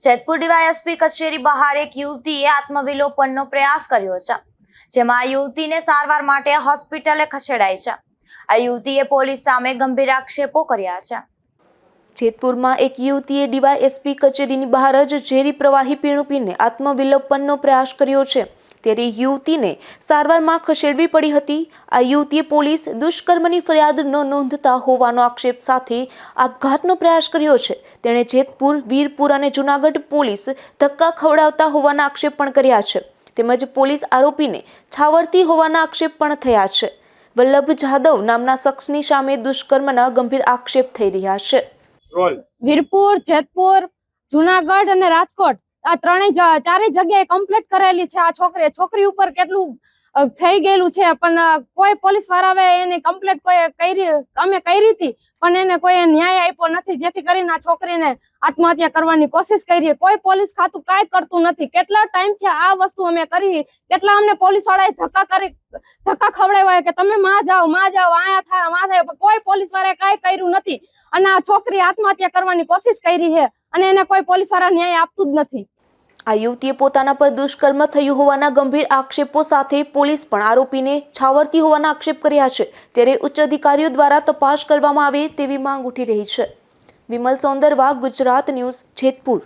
Jetpur DYSP કચેરી બહાર એક યુવતીએ આત્મવિલોપનનો પ્રયાસ કર્યો છે, જેમાં આ યુવતીને સારવાર માટે હોસ્પિટલે ખસેડાઈ છે. આ યુવતીએ પોલીસ સામે ગંભીર આક્ષેપો કર્યા છે. જેતપુરમાં એક યુવતીએ ડીવાયએસપી કચેરીની બહાર જ ઝેરી પ્રવાહી પીણું પીને આત્મવિલોપનનો પ્રયાસ કર્યો છે. ત્યારે યુવતીને સારવારમાં ખસેડવી પડી હતી. આ યુવતીએ પોલીસ દુષ્કર્મની ફરિયાદ ન નોંધતા હોવાનો આક્ષેપ સાથે આપઘાતનો પ્રયાસ કર્યો છે. તેણે જેતપુર વીરપુર અને જૂનાગઢ પોલીસ ધક્કા ખવડાવતા હોવાના આક્ષેપ પણ કર્યા છે. તેમજ પોલીસ આરોપીને છાવરતી હોવાના આક્ષેપ પણ થયા છે. વલ્લભ જાદવ નામના શખ્સની સામે દુષ્કર્મના ગંભીર આક્ષેપ થઈ રહ્યા છે. વીરપુર જેતપુર જુનાગઢ અને રાજકોટ આ ત્રણેય ચારેય જગ્યાએ કમ્પ્લીટ કરેલી છે આ છોકરી. છોકરી ઉપર કેટલું થઈ ગયેલું છે, પણ કોઈ પોલીસ વાળાએ એને કમ્પ્લેટ કોઈ કરી, અમે કરી હતી, પણ એને કોઈ ન્યાય આપ્યો નથી. જેથી કરીને આ છોકરીને આત્મહત્યા કરવાની કોશિશ કરી. કોઈ પોલીસ ખાતું કાંઈ કરતું નથી. કેટલા ટાઈમ છે આ વસ્તુ અમે કરી, કેટલા અમને પોલીસ વાળાએ ધક્કા કરી, ધક્કા ખવડાવ્યા કે તમે માં જાઓ માં જાઓ, આયા થાયમાં થાય કોઈ પોલીસ વાળાએ કાંઈ કર્યું નથી. અને આ છોકરી આત્મહત્યા કરવાની કોશિશ કરી છે. અને એને કોઈ પોલીસવાળા ન્યાય આપતું જ નથી. આ યુવતીએ પોતાના પર દુષ્કર્મ થયું હોવાના ગંભીર આક્ષેપો સાથે પોલીસ પણ આરોપીને છાવરતી હોવાના આક્ષેપ કર્યા છે. ત્યારે ઉચ્ચ અધિકારીઓ દ્વારા તપાસ કરવામાં આવે તેવી માંગ ઉઠી રહી છે. વિમલ સૌંદરવા, ગુજરાત ન્યૂઝ, જેતપુર.